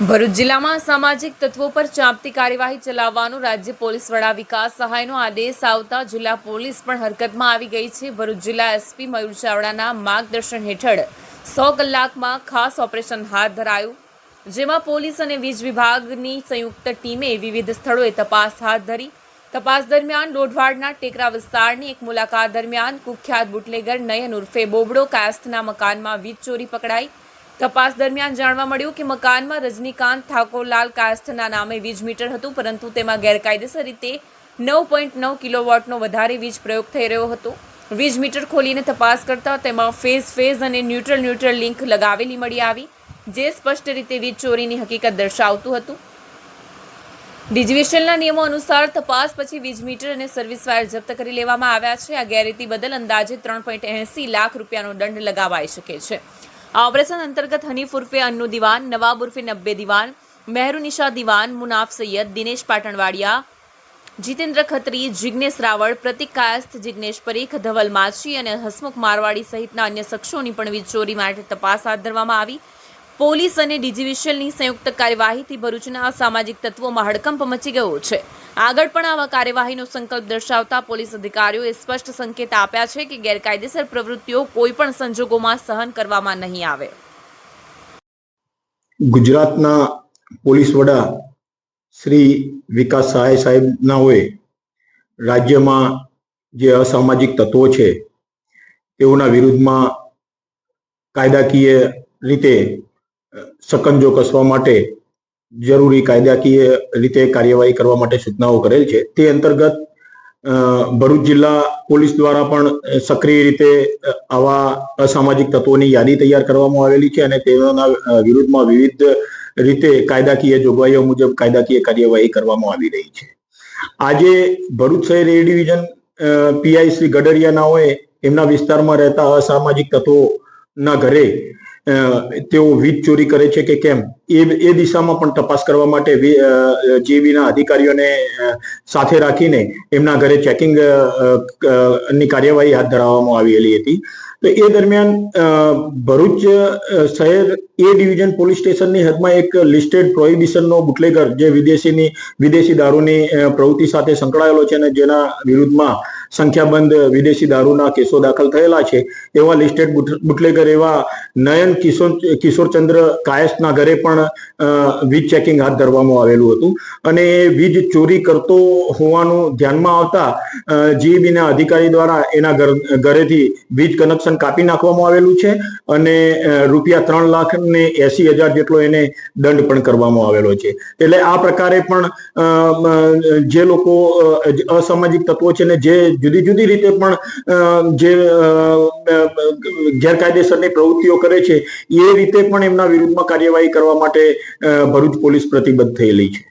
ભરૂચ જિલ્લામાં સામાજિક તત્વો પર ચાંપતી કાર્યવાહી ચલાવવાનો રાજ્ય પોલીસ વડા વિકાસ સહાયનો આદેશ આવતા જિલ્લા પોલીસ પણ હરકતમાં આવી ગઈ છે. ભરૂચ જિલ્લા એસપી મયુર ચાવડાના માર્ગદર્શન હેઠળ સો કલાકમાં ખાસ ઓપરેશન હાથ ધરાયું. જેમાં પોલીસ અને વીજ વિભાગની સંયુક્ત ટીમે વિવિધ સ્થળોએ તપાસ હાથ ધરી. તપાસ દરમિયાન ડોઢવાડના ટેકરા વિસ્તારની એક મુલાકાત દરમિયાન કુખ્યાત બુટલેગર નયન ઉર્ફે બોબડો કાસ્તના મકાનમાં વીજ ચોરી પકડાઈ. તપાસ દરમિયાન જાણવા મળ્યું કે મકાનમાં રજનીકાંત ઠાકોરલાલ કાસ્થના નામે વીજ મીટર હતું, પરંતુ તેમાં ગેરકાયદેસર રીતે નવ પોઈન્ટ નવ કિલોવોટનો વધારે વીજ પ્રયોગ થઈ રહ્યો હતો. વીજ મીટર ખોલીને તપાસ કરતા તેમાં ફેઝ ફેઝ અને ન્યુટ્રલ ન્યુટ્રલ લિંક લગાવેલી મળી આવી, જે સ્પષ્ટ રીતે વીજ ચોરીની હકીકત દર્શાવતું હતું. ડિજીવિશનના નિયમો અનુસાર તપાસ પછી વીજ મીટર અને સર્વિસ વાયર જપ્ત કરી લેવામાં આવ્યા છે. આ ગેરરીતિ બદલ અંદાજે ત્રણ પોઈન્ટ એંસી લાખ રૂપિયાનો દંડ લગાવાઈ શકે છે. આ ઓપરેશન અંતર્ગત હનીફ ઉર્ફે અન્નુ દિવાન, નવાબ ઉર્ફે નબ્બે દિવાન મહેરુનિશા દિવાન, મુનાફ સૈયદ, દિનેશ પાટણવાડિયા, જીતેન્દ્ર ખત્રી, જિગ્નેશ રાવળ, પ્રતિક કાયસ્થ, જિગ્નેશ પરીખ, ધવલ માછી અને હસમુખ મારવાડી સહિતના અન્ય શખ્સોની પણ ચોરી માટે તપાસ હાથ ધરવામાં આવી. પોલીસ અને ડીજીવિશિયલની સંયુક્ત કાર્યવાહીથી ભરૂચના સામાજિક તત્વોમાં હડકંપ મચી ગયો છે. આગળ પણ આવા કાર્યવાહીનો સંકલ્પ દર્શાવતા પોલીસ અધિકારીઓએ સ્પષ્ટ સંકેત આપ્યા છે કે ગેરકાયદેસર પ્રવૃત્તિઓ કોઈ પણ સંજોગોમાં સહન કરવામાં નહીં આવે. ગુજરાતના પોલીસ વડા શ્રી વિકાસ સહાય સાહેબનાઓએ રાજ્યમાં જે અસામાજિક તત્વો છે, તેઓના વિરુદ્ધમાં કાયદાકીય રીતે સકંજો કસવા માટે જરૂરી કાયદાકીય રીતે કાર્યવાહી કરવા માટે સૂચનાઓ કરેલ છે. તે અંતર્ગત ભરૂચ જિલ્લા પોલીસ દ્વારા પણ સક્રિય રીતે આવા અસામાજિક તત્વોની યાદી તૈયાર કરવામાં આવેલી છે અને તેઓના વિરુદ્ધમાં વિવિધ રીતે કાયદાકીય જોગવાઈઓ મુજબ કાયદાકીય કાર્યવાહી કરવામાં આવી રહી છે. આજે ભરૂચ શહેર A division P I Shri ગડરિયાનાઓએ એમના વિસ્તારમાં રહેતા અસામાજિક તત્વોના ઘરે તેઓ વીજ ચોરી કરે છે કે કેમ? એ એ દિશામાં પણ તપાસ કરવા માટે જીબીના અધિકારીઓને સાથે રાખીને એમના ઘરે ચેકિંગની કાર્યવાહી હાથ ધરવામાં આવેલી હતી. તો એ દરમિયાન ભરૂચ શહેર એ ડિવિઝન પોલીસ સ્ટેશનની હદમાં એક લિસ્ટેડ પ્રોહિબિશનનો બુટલેગર જે વિદેશીની, વિદેશી દારૂની પ્રવૃત્તિ સાથે સંકળાયેલો છે અને જેના વિરુદ્ધમાં સંખ્યાબંધ વિદેશી દારૂના કેસો દાખલ થયેલા છે. એવા લિસ્ટેડ બુટલેગર એવા નયન કિશોર, કિશોરચંદ્ર કાયસના ઘરે પણ વીજ ચેકિંગ હાથ ધરવામાં આવેલું હતું. અને વીજ ચોરી કરતો હોવાનું ધ્યાનમાં આવતા જીબીના અધિકારી દ્વારા એના ઘર, ઘરેથી વીજ કનેક્શન કાપી નાખવામાં આવેલું છે અને રૂપિયા ત્રણ લાખ ને એસી હજાર જેટલો એને દંડ પણ કરવામાં આવેલો છે. એટલે આ પ્રકારે પણ જે લોકો અસામાજિક તત્વો છે ને જે જુદી જુદી રીતે પણ જે ગેરકાયદેસરની પ્રવૃત્તિઓ કરે છે, એ રીતે પણ એમના વિરુદ્ધમાં કાર્યવાહી કરવા માટે ભરૂચ પોલીસ પ્રતિબદ્ધ થયેલી છે.